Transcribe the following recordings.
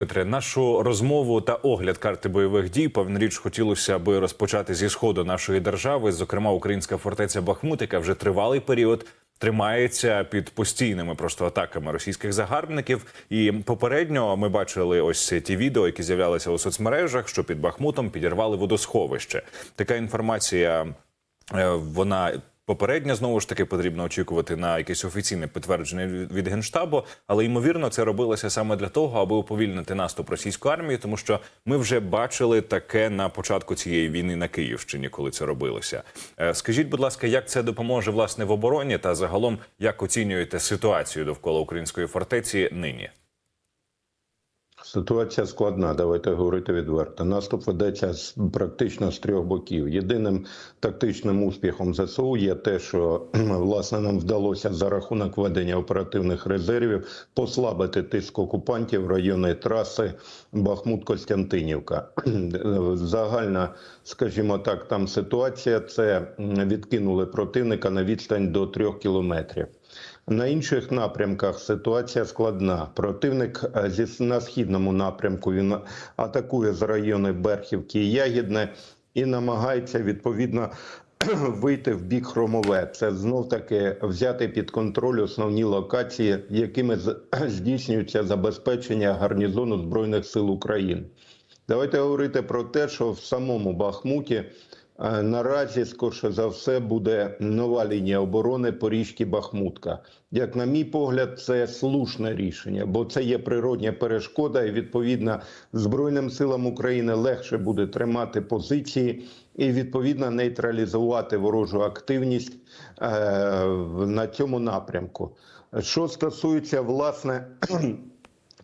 Петре, нашу розмову та огляд карти бойових дій певна річ хотілося аби розпочати зі сходу нашої держави. Зокрема, українська фортеця Бахмут, яка вже тривалий період тримається під постійними просто атаками російських загарбників. І попередньо ми бачили ось ті відео, які з'являлися у соцмережах, що під Бахмутом підірвали водосховище. Така інформація е, вона. Попередньо знову ж таки потрібно очікувати на якесь офіційне підтвердження від- генштабу, але ймовірно це робилося саме для того, аби уповільнити наступ російської армії, тому що ми вже бачили таке на початку цієї війни на Київщині, коли це робилося. Е, Скажіть, будь ласка, як це допоможе власне в обороні, та загалом як оцінюєте ситуацію довкола української фортеці нині? Ситуація складна, давайте говорити відверто. Наступ ведеться з практично з трьох боків. Єдиним тактичним успіхом ЗСУ є те, що власне нам вдалося за рахунок ведення оперативних резервів послабити тиск окупантів в райони траси Бахмут-Костянтинівка. Загальна, скажімо так, там ситуація це відкинули противника на відстань до трьох кілометрів. На інших напрямках ситуація складна. Противник е, зі на східному напрямку він атакує з райони Берхівки і Ягідне і намагається відповідно вийти в бік Хромове. Це знов таки взяти під контроль основні локації, якими здійснюється забезпечення гарнізону збройних сил України. Давайте говорити про те, що в самому Бахмуті наразі, скорше за все, буде нова лінія оборони Поріжки Бахмутка. Як на мій погляд, це слушне рішення, бо це є природня перешкода, і відповідно Збройним силам України легше буде тримати позиції і відповідно нейтралізувати ворожу активність е, на цьому напрямку. Що стосується власне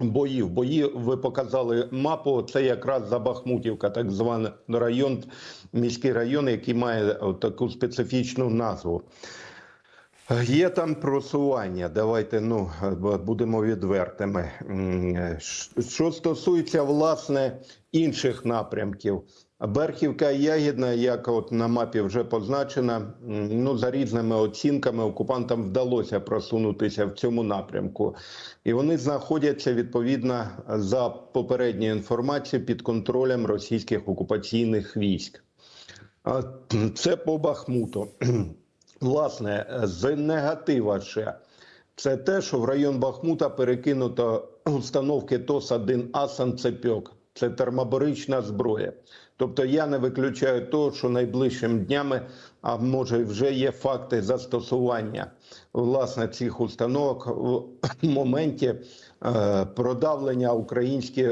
боїв. Бої ви показали мапу. Це якраз за Бахмутівка, так званий район, міський район, який має таку специфічну назву. Є там просування. Давайте ну будемо відвертими. Що стосується власне інших напрямків. Берхівка Ягідна, як от на мапі вже позначена, ну за різними оцінками окупантам вдалося просунутися в цьому напрямку, і вони знаходяться відповідно за попередньою інформацією під контролем російських окупаційних військ. Це по Бахмуту. Власне, з негатива ще це те, що в район Бахмута перекинуто установки ТОС-1А «Санцепьок». Це термобарична зброя. Тобто я не виключаю того, що найближчими днями, а може вже є факти застосування власне цих установок в моменті е, продавлення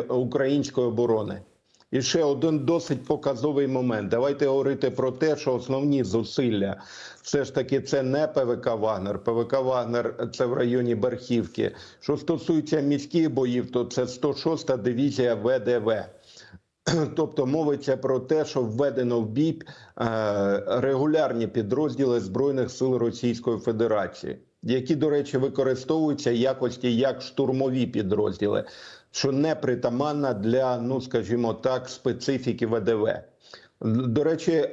української оборони. І ще один досить показовий момент. Давайте говорити про те, що основні зусилля все ж таки це не ПВК Вагнер. ПВК Вагнер це в районі Берхівки. Що стосується міських боїв, то це 106-та дивізія ВДВ. Тобто мовиться про те, що введено в бій е, регулярні підрозділи Збройних сил Російської Федерації, які, до речі, використовуються якості як штурмові підрозділи, що не притаманна для, ну скажімо так, специфіки ВДВ. До речі, е,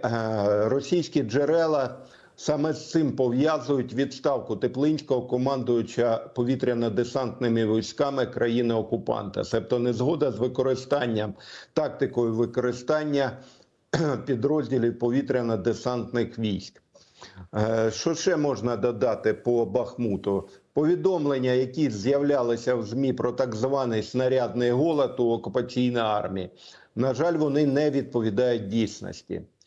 російські джерела саме з цим пов'язують відставку Теплинського командуюча повітряно-десантними військами країни-окупанта, себто незгода з використанням тактикою використання підрозділів повітряно-десантних військ. Е, Що ще можна додати по Бахмуту? Повідомлення, які з'являлися в ЗМІ про так званий снарядний голод у окупаційній армії, на жаль, вони не відповідають дійсності.